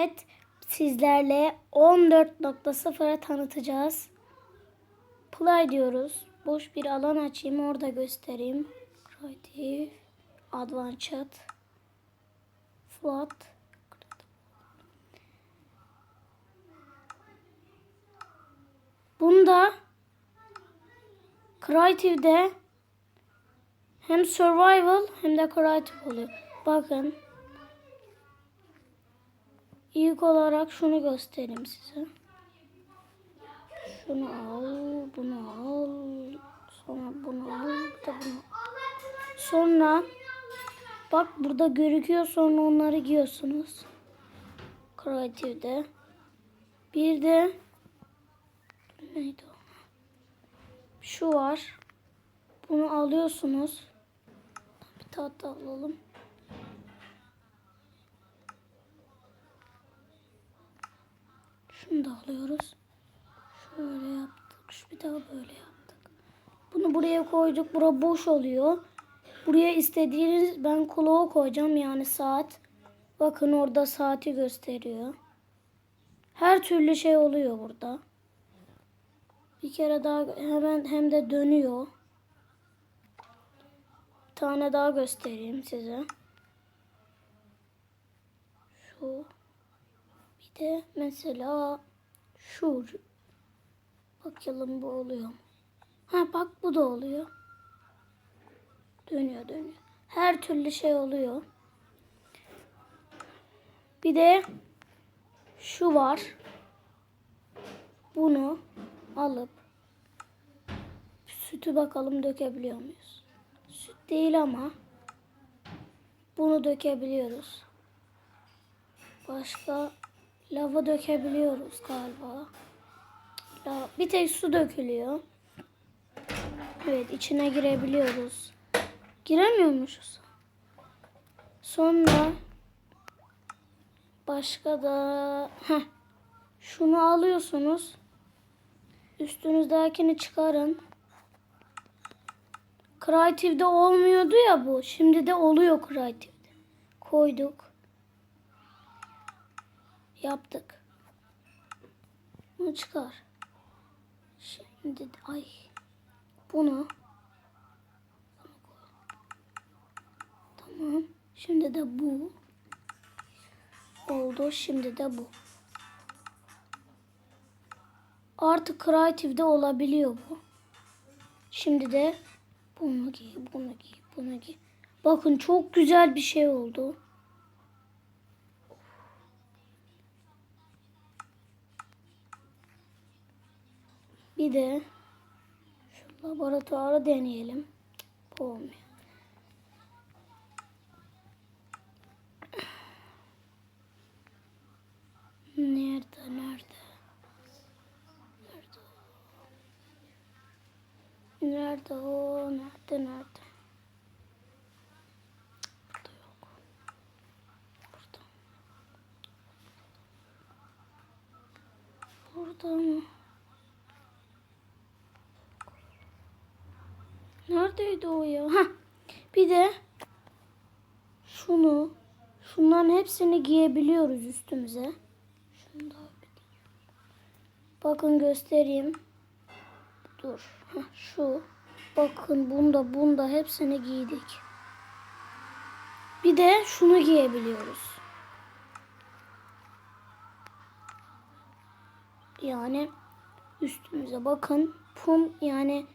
Evet sizlerle 14.0'a tanıtacağız. Play diyoruz. Boş bir alan açayım orada göstereyim. Creative, Advanced, Float. Bunda Creative'de hem survival hem de creative oluyor. Bakın. İlk olarak şunu göstereyim size. Şunu al, bunu al, sonra bunu al, bir de bunu. Sonra bak burada gözüküyor sonra onları giyiyorsunuz. Creative'de. Bir de neydi o? Şu var. Bunu alıyorsunuz. Bir tahta alalım. Şunu da alıyoruz. Şöyle yaptık. Şu bir daha böyle yaptık. Bunu buraya koyduk. Bura boş oluyor. Buraya istediğiniz ben kulağı koyacağım yani saat. Bakın orada saati gösteriyor. Her türlü şey oluyor burada. Bir kere daha hemen hem de dönüyor. Bir tane daha göstereyim size. Şu. Bir de mesela şu. Bakalım bu oluyor mu? Ha bak bu da oluyor. Dönüyor dönüyor. Her türlü şey oluyor. Bir de şu var. Bunu alıp sütü bakalım dökebiliyor muyuz? Süt değil ama bunu dökebiliyoruz. Başka lava dökebiliyoruz galiba. La, bir tek su dökülüyor. Evet içine girebiliyoruz. Giremiyormuşuz. Sonra başka da heh, şunu alıyorsunuz. Üstünüzdekini çıkarın. Creative'de olmuyordu ya bu. Şimdi de oluyor Creative'de. Koyduk. Yaptık. Bunu çıkar. Şimdi ay bunu Tamam. Şimdi de bu oldu. Şimdi de bu. Artık Creative'de olabiliyor bu. Şimdi de bunu giy, bunu giy, bunu giy. Bakın çok güzel bir şey oldu. Bir de şu laboratuvarı deneyelim. Bu olmuyor. Nerede, nerede? Nerede o? Nerede? Nerede, Burada yok. Burada. Burada mı? Neredeydi o ya? Hah. Bir de şunu, şunların hepsini giyebiliyoruz üstümüze. Şunu da Bakın göstereyim. Dur. Heh, şu. Bakın bunda bunda hepsini giydik. Bir de şunu giyebiliyoruz. Yani üstümüze bakın. Pum yani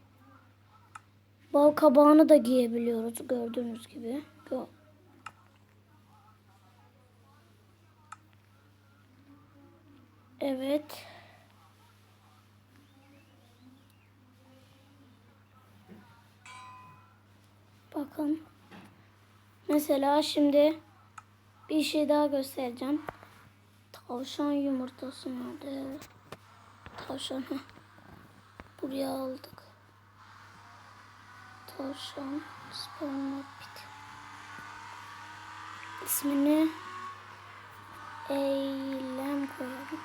bal kabağını da giyebiliyoruz gördüğünüz gibi. Evet. Bakın. Mesela şimdi bir şey daha göstereceğim. Tavşan yumurtası nerede? Tavşan. heh. Buraya aldık. Tavşan. Spermopit. İsmini Eylem koyalım.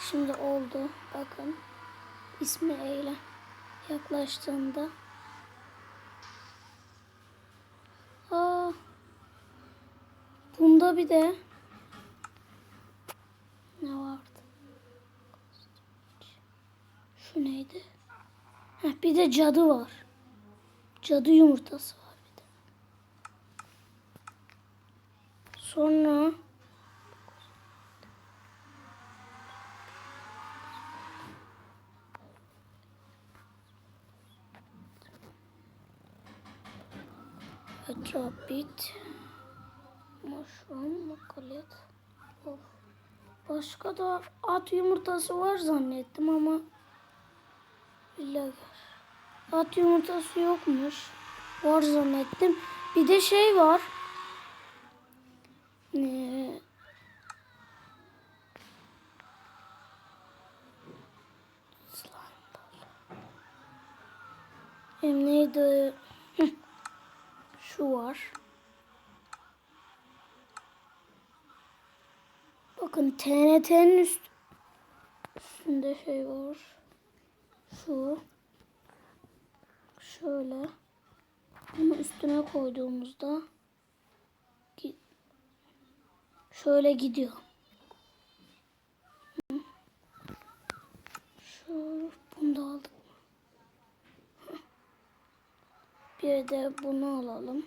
Şimdi oldu. Bakın. İsmi Eylem. Yaklaştığında Aa, Bunda bir de ne vardı? Şu neydi? Heh, bir de cadı var. Cadı yumurtası var bir de. Sonra Etrapit Mushroom Makalet Of. Başka da at yumurtası var zannettim ama Lager. At yumurtası yokmuş. Var zannettim. Bir de şey var. Ee. Hem neydi? Şu var. Bakın TNT'nin üst, üstünde şey var. Şu. Şöyle. Bunu üstüne koyduğumuzda şöyle gidiyor. Şu bunu da aldık. Bir de bunu alalım.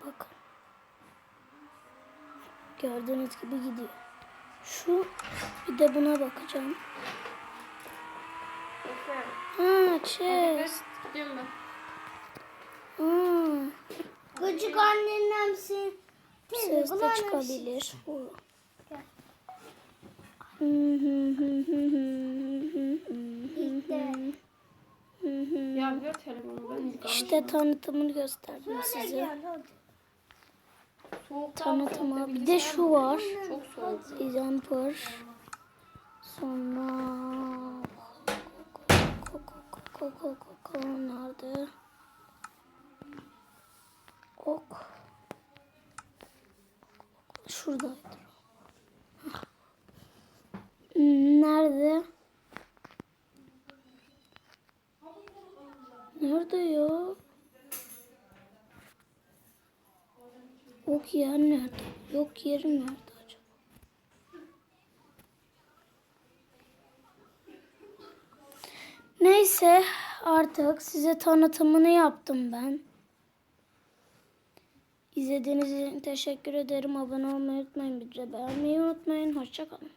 Bakın. Gördüğünüz gibi gidiyor. Şu bir de buna bakacağım. Ha, chest. Ha, Gıcık annemsi. ses de çıkabilir. Bu. Gel. Ya ver telefonu ben ilk İşte tanıtımını gösterdim size. Tanıtımı. Bir de şu var. Çok soğuk. Example. Sonra koko nerede? Ok. Şuradaydı. Hmm, Nerede? Nerede ya? Ok yer nerede? Yok yerim nerede acaba? Neyse artık size tanıtımını yaptım ben. İzlediğiniz için teşekkür ederim. Abone olmayı unutmayın. Bir de beğenmeyi unutmayın. Hoşçakalın.